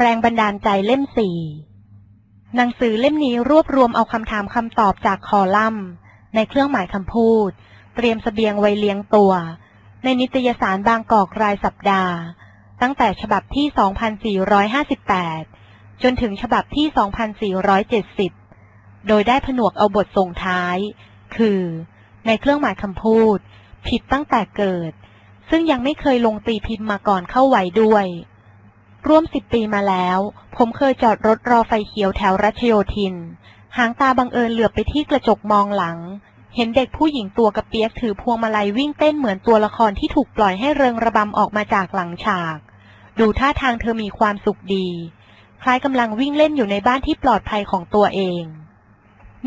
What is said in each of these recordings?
แรงบันดาลใจเล่มสี่หนังสือเล่มนี้รวบรวมเอาคำถามคำตอบจากคอลัมน์ ในเครื่องหมายคำพูด เตรียมสเสบียงไว้เลี้ยงตัว ในนิตยสารบางกอกรายสัปดาห์ ตั้งแต่ฉบับที่ 2458 จนถึงฉบับที่ 2470 โดยได้ผนวกเอาบทส่งท้าย คือ ในเครื่องหมายคำพูด ผิดตั้งแต่เกิด ซึ่งยังไม่เคยลงตีพิมพ์มาก่อนเข้าไว้ด้วย ร่วมสิบปีมาแล้ว ผมเคยจอดรถรอไฟเขียวแถวรัชโยธิน หางตาบังเอิญเหลือบไปที่กระจกมองหลัง เห็นเด็กผู้หญิงตัวกระเปียกถือพวงมาลัยวิ่งเต้นเหมือนตัวละครที่ถูกปล่อยให้เริงระบำออกมาจากหลังฉาก ดูท่าทางเธอมีความสุขดี คล้ายกำลังวิ่งเล่นอยู่ในบ้านที่ปลอดภัยของตัวเอง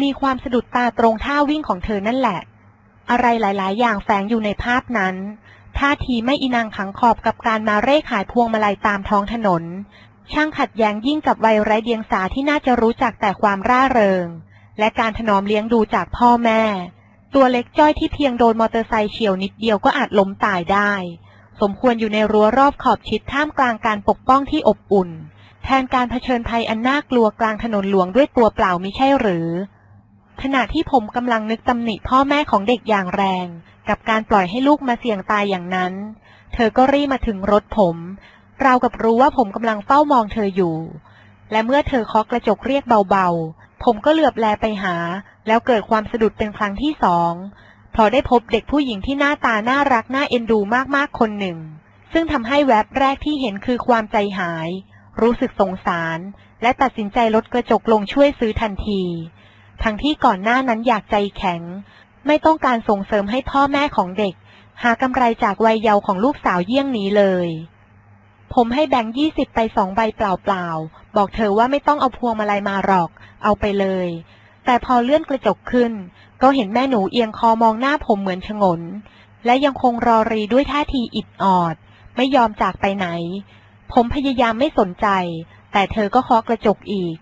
มีความสะดุดตาตรงท่าวิ่งของเธอนั่นแหละ อะไรหลาย ๆ อย่างแฝงอยู่ในภาพนั้น ท่าทีไม่อินังขังขอบกับการมาเร่ขายพวงมาลัยตามท้องถนน ช่างขัดแย้งยิ่งกับวัยไร้เดียงสาที่น่าจะรู้จักแต่ความร่าเริง และการถนอมเลี้ยงดูจากพ่อแม่ ตัวเล็กจ้อยที่เพียงโดนมอเตอร์ไซค์เฉียวนิดเดียวก็อาจล้มตายได้ สมควรอยู่ในรั้วรอบขอบชิดท่ามกลางการปกป้องที่อบอุ่น แทนการเผชิญภัยอันน่ากลัวกลางถนนหลวงด้วยตัวเปล่ามิใช่หรือขณะที่ผมกำลังนึกตำหนิพ่อแม่ของเด็กอย่างแรง กับการปล่อยให้ลูกมาเสี่ยงตายอย่างนั้น เธอก็รีบมาถึงรถผม ราวกับรู้ว่าผมกำลังเฝ้ามองเธออยู่ และเมื่อเธอเคาะกระจกเรียกเบาๆ ผมก็เหลือบแลไปหา แล้วเกิดความสะดุดเป็นครั้งที่สองพอได้พบเด็กผู้หญิงที่หน้าตาน่ารักน่าเอ็นดูมากๆคนหนึ่ง ซึ่งทำให้แวบแรกที่เห็นคือความใจหาย รู้สึกสงสาร และตัดสินใจลดกระจกลงช่วยซื้อทันที ทั้งที่ก่อนหน้านั้นอยากใจแข็ง ไม่ต้องการส่งเสริมให้พ่อแม่ของเด็ก หากำไรจากวัยเยาว์ของลูกสาวเยี่ยงนี้เลย ผมให้แบงค์ยี่สิบไปสองใบเปล่าๆ บอกเธอว่าไม่ต้องเอาพวงมาลัยมาหรอก เอาไปเลย แต่พอเลื่อนกระจกขึ้น ก็เห็นแม่หนูเอียงคอมองหน้าผมเหมือนชงน และยังคงรอรีด้วยท่าทีอิดออด ไม่ยอมจากไปไหน ผมพยายามไม่สนใจ แต่เธอก็เคาะกระจกอีก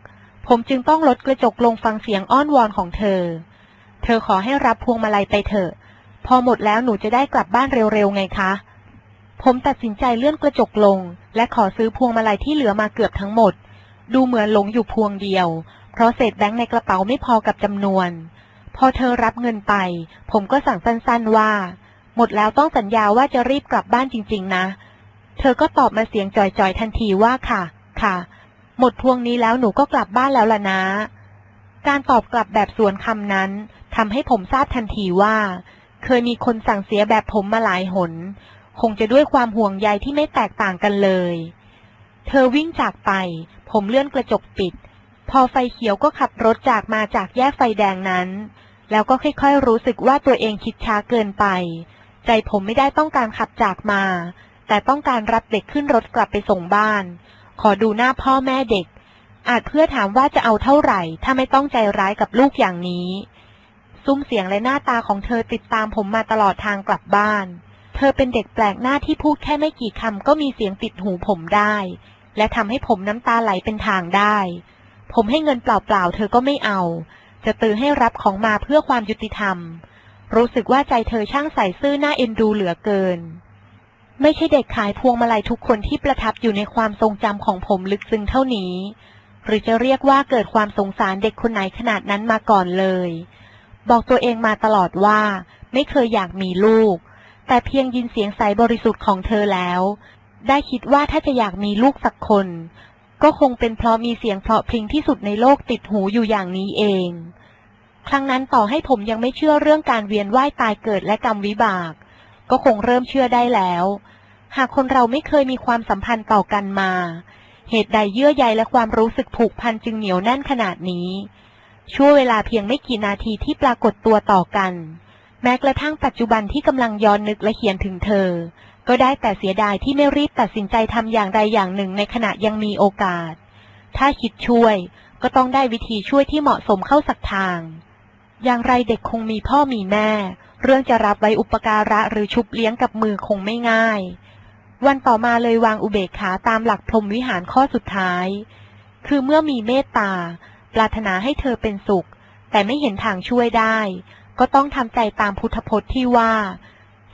ผมจึงต้องลดกระจกลงฟังเสียงอ้อนวอนของเธอ เธอขอให้รับพวงมาลัยไปเถอะ พอหมดแล้วหนูจะได้กลับบ้านเร็วๆไงคะ ผมตัดสินใจเลื่อนกระจกลง และขอซื้อพวงมาลัยที่เหลือมาเกือบทั้งหมด ดูเหมือนหลงอยู่พวงเดียว เพราะเศษแบงค์ในกระเป๋าไม่พอกับจำนวน พอเธอรับเงินไป ผมก็สั่งสั้นๆว่า หมดแล้วต้องสัญญาว่าจะรีบกลับบ้านจริง ๆ นะ เธอก็ตอบมาเสียงจ่อยๆทันทีว่าค่ะ ค่ะ หมดพวงนี้แล้วหนูก็กลับบ้านแล้วล่ะนะการตอบกลับแบบสวนคำนั้น ทำให้ผมทราบทันทีว่า เคยมีคนสั่งเสียแบบผมมาหลายหน คงจะด้วยความห่วงใยที่ไม่แตกต่างกันเลย เธอวิ่งจากไป ผมเลื่อนกระจกปิด พอไฟเขียวก็ขับรถจากมาจากแยกไฟแดงนั้น แล้วก็ค่อยๆรู้สึกว่าตัวเองคิดช้าเกินไป ใจผมไม่ได้ต้องการขับจากมา แต่ต้องการรับเด็กขึ้นรถกลับไปส่งบ้าน ขอดูหน้าพ่อแม่เด็กอาจเพื่อถามว่าจะเอาเท่าไหร่ ถ้าไม่ต้องใจร้ายกับลูกอย่างนี้ ซุ้มเสียงและหน้าตาของเธอติดตามผมมาตลอดทางกลับบ้าน เธอเป็นเด็กแปลกหน้าที่พูดแค่ไม่กี่คำก็มีเสียงติดหูผมได้ และทำให้ผมน้ำตาไหลเป็นทางได้ ผมให้เงินเปล่าๆเธอก็ไม่เอา จะตือให้รับของมาเพื่อความยุติธรรม รู้สึกว่าใจเธอช่างใส่ซื่อหน้าเอ็นดูเหลือเกิน ไม่ใช่เด็กขายพวงมาลัยทุกคนที่ประทับอยู่ในความทรงจำของผมลึกซึ้งเท่านี้หรือจะเรียกว่าเกิดความสงสารเด็กคนไหนขนาดนั้นมาก่อนเลย บอกตัวเองมาตลอดว่า ไม่เคยอยากมีลูก แต่เพียงยินเสียงใสบริสุทธิ์ของเธอแล้ว ได้คิดว่าถ้าจะอยากมีลูกสักคน ก็คงเป็นเพราะมีเสียงเพราะพริ้งที่สุดในโลกติดหูอยู่อย่างนี้เอง ครั้งนั้นต่อให้ผมยังไม่เชื่อเรื่องการเวียนว่ายตายเกิดและกรรมวิบาก ก็คงเริ่มเชื่อได้แล้ว หากคนเราไม่เคยมีความสัมพันธ์ต่อกันมา เหตุใดเยื่อใยและความรู้สึกผูกพันจึงเหนียวแน่นขนาดนี้ ช่วงเวลาเพียงไม่กี่นาทีที่ปรากฏตัวต่อกัน แม้กระทั่งปัจจุบันที่กำลังย้อนนึกและเขียนถึงเธอ ก็ได้แต่เสียดายที่ไม่รีบตัดสินใจทำอย่างใดอย่างหนึ่งในขณะยังมีโอกาส ถ้าคิดช่วยก็ต้องได้วิธีช่วยที่เหมาะสมเข้าสักทาง อย่างไรเด็กคงมีพ่อมีแม่ เรื่องจะรับไว้อุปการะหรือชุบเลี้ยงกับมือคงไม่ง่าย วันต่อมาเลยวางอุเบกขาตามหลักพรหมวิหารข้อสุดท้าย คือเมื่อมีเมตตา ปรารถนาให้เธอเป็นสุข แต่ไม่เห็นทางช่วยได้ ก็ต้องทำใจตามพุทธพจน์ที่ว่า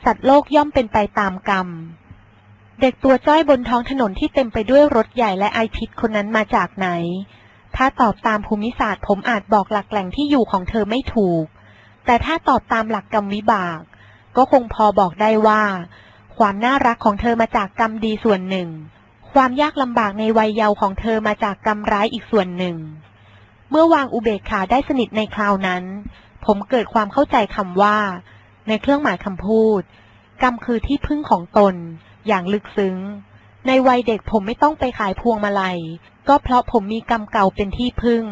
สัตว์โลกย่อมเป็นไปตามกรรม เด็กตัวจ้อยบนท้องถนนที่เต็มไปด้วยรถใหญ่และไอพิษคนนั้นมาจากไหน ถ้าตอบตามภูมิศาสตร์ผมอาจบอกหลักแหล่งที่อยู่ของเธอไม่ถูก แต่ถ้าตอบตามหลักกรรมวิบาก ก็คงพอบอกได้ว่า ความน่ารักของเธอมาจากกรรมดีส่วนหนึ่งความยากลำบากในวัยเยาว์ของเธอมาจากกรรมร้ายอีกส่วนหนึ่ง เมื่อวางอุเบกขาได้สนิทในคราวนั้น ผมเกิดความเข้าใจคำว่า ในเครื่องหมายคำพูด กรรมคือที่พึ่งของตน อย่างลึกซึ้ง ในวัยเด็กผมไม่ต้องไปขายพวงมาลัย ก็เพราะผมมีกรรมเก่าเป็นที่พึ่ง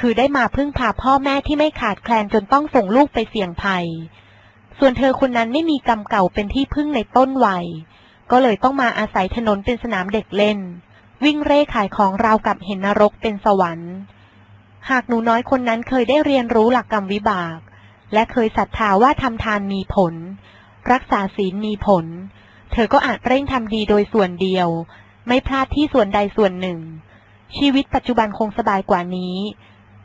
คือได้มาพึ่งพาพ่อแม่ที่ไม่ขาดแคลนจนต้องส่งลูกไปเสี่ยงภัย ส่วนเธอคนนั้นไม่มีกรรมเก่าเป็นที่พึ่งในต้นวัย ก็เลยต้องมาอาศัยถนนเป็นสนามเด็กเล่น วิ่งเร่ขายของราวกับเห็นนรกเป็นสวรรค์ หากหนูน้อยคนนั้นเคยได้เรียนรู้หลักกรรมวิบาก และเคยศรัทธาว่าทำทานมีผล รักษาศีลมีผล เธอก็อาจเร่งทำดีโดยส่วนเดียว ไม่พลาดที่ส่วนใดส่วนหนึ่ง ชีวิตปัจจุบันคงสบายกว่านี้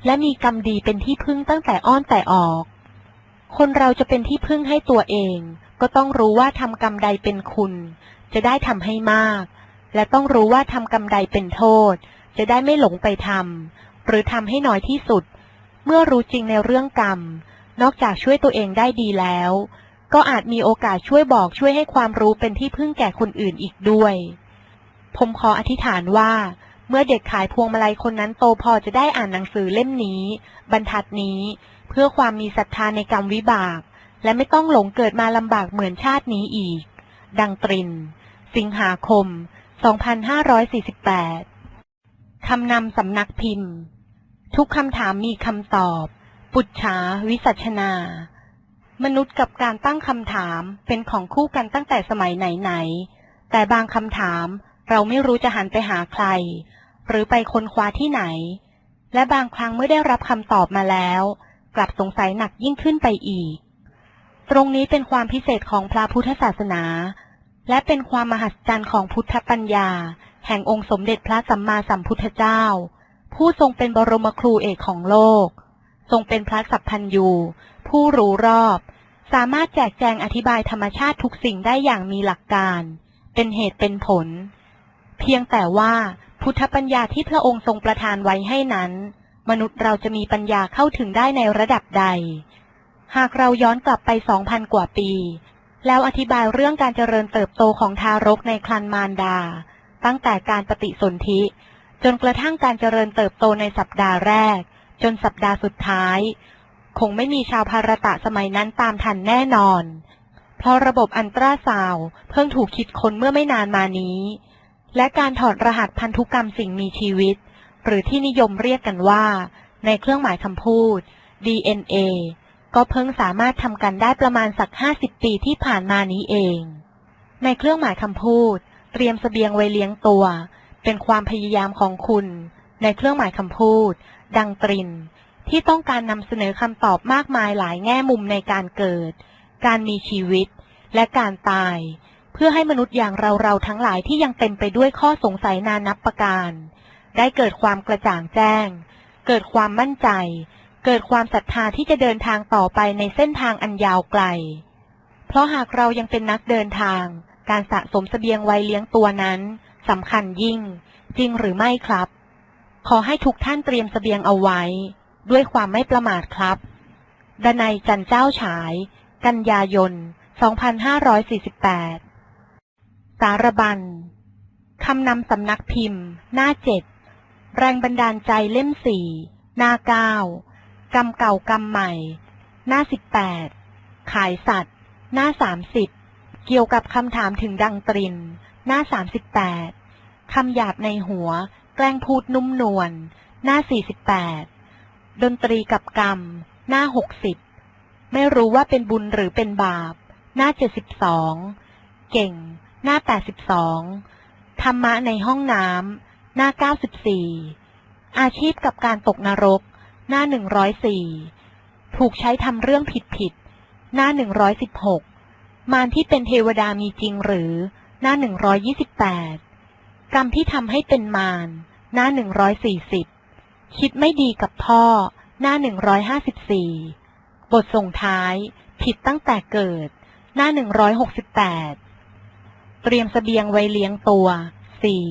และมีกรรมดีเป็นที่พึ่งตั้งแต่อ้อนแต่ออก คนเราจะเป็นที่พึ่งให้ตัวเอง ก็ต้องรู้ว่าทำกรรมใดเป็นคุณ จะได้ทำให้มาก และต้องรู้ว่าทำกรรมใดเป็นโทษ จะได้ไม่หลงไปทำ หรือทำให้น้อยที่สุด เมื่อรู้จริงในเรื่องกรรม นอกจากช่วยตัวเองได้ดีแล้ว ก็อาจมีโอกาสช่วยบอกช่วยให้ความรู้เป็นที่พึ่งแก่คนอื่นอีกด้วย ผมขออธิษฐานว่า เมื่อเด็กขายพวงมาลัยคนนั้นโตพอจะได้อ่านหนังสือเล่มนี้ บรรทัดนี้ เพื่อความมีศรัทธาในกรรมวิบาก และไม่ต้องหลงเกิดมาลำบากเหมือนชาตินี้อีก ดังตริน สิงหาคม 2548คำนำสำนักพิมพ์ ทุกคำถามมีคำตอบ ปุจฉาวิสัชนา มนุษย์กับการตั้งคำถามเป็นของคู่กันตั้งแต่สมัยไหนๆ แต่บางคำถามเราไม่รู้จะหันไปหาใคร หรือไปค้นคว้าที่ไหน และบางครั้งเมื่อได้รับคำตอบมาแล้ว กลับสงสัยหนักยิ่งขึ้นไปอีก ตรงนี้เป็นความพิเศษของพระพุทธศาสนา และเป็นความมหัศจรรย์ของพุทธปัญญา แห่งองค์สมเด็จพระสัมมาสัมพุทธเจ้า ผู้ทรงเป็นบรมครูเอกของโลก ทรงเป็นพระสัพพัญญูผู้รู้รอบ สามารถแจกแจงอธิบายธรรมชาติทุกสิ่งได้อย่างมีหลักการ เป็นเหตุเป็นผล เพียงแต่ว่าพุทธปัญญาที่พระองค์ทรงประทานไว้ให้นั้น มนุษย์เราจะมีปัญญาเข้าถึงได้ในระดับใด หากเราย้อนกลับไปสองพันกว่าปี แล้วอธิบายเรื่องการเจริญเติบโตของทารกในครันมารดา ตั้งแต่การปฏิสนธิ จนกระทั่งการเจริญเติบโตในสัปดาห์แรก จนสัปดาห์สุดท้าย คงไม่มีชาวภารตะสมัยนั้นตามทันแน่นอน เพราะระบบอันตราซาวเพิ่งถูกคิดค้นเมื่อไม่นานมานี้ และการถอดรหัสพันธุกรรมสิ่งมีชีวิต หรือที่นิยมเรียกกันว่า ในเครื่องหมายคำพูด DNA ก็เพิ่งสามารถทำกันได้ประมาณสัก 50 ปีที่ผ่านมานี้เอง ในเครื่องหมายคำพูด เตรียมสเสบียงไว้เลี้ยงตัว เป็นความพยายามของคุณ ในเครื่องหมายคำพูด ดังตริน ที่ต้องการนำเสนอคำตอบมากมายหลายแง่มุมในการเกิด การมีชีวิต และการตาย เพื่อให้มนุษย์อย่างเราๆทั้งหลายที่ยังเต็มไปด้วยข้อสงสัยนานับประการ ได้เกิดความกระจ่างแจ้ง เกิดความมั่นใจ เกิดความศรัทธาที่จะเดินทางต่อไปในเส้นทางอันยาวไกล เพราะหากเรายังเป็นนักเดินทาง การสะสมเสบียงไว้เลี้ยงตัวนั้น สำคัญยิ่ง จริงหรือไม่ครับ ขอให้ทุกท่านเตรียมเสบียงเอาไว้ ด้วยความไม่ประมาทครับ ดนัยจันเจ้าฉาย กันยายน 2548 สารบัญคำนำสำนักพิมพ์ หน้าเจ็ด แรงบันดาลใจเล่มสี่ หน้าเก้ากรรมเก่ากรรมใหม่ หน้าสิบแปด ขายสัตว์ หน้าสามสิบ เกี่ยวกับคำถามถึงดังตริน หน้าสามสิบแปด คำหยาบในหัว แกล้งพูดนุ่มนวล หน้า 48 ดนตรีกับกรรม หน้า 60 ไม่รู้ว่าเป็นบุญหรือเป็นบาป หน้า 72 เก่ง หน้า 82 ธรรมะในห้องน้ำ หน้า 94 อาชีพกับการตกนรก หน้า 104 ถูกใช้ทำเรื่องผิดผิดหน้า 116 มารที่เป็นเทวดามีจริงหรือ หน้า 128 กรรมที่ทำให้เป็นมาร หน้าหนึ่งร้อยสี่สิบคิดไม่ดีกับพ่อ หน้าหนึ่งร้อยห้าสิบสี่บทส่งท้าย ผิดตั้งแต่เกิด หน้าหนึ่งร้อยหกสิบแปดเตรียมเสบียงไว้เลี้ยงตัวสี่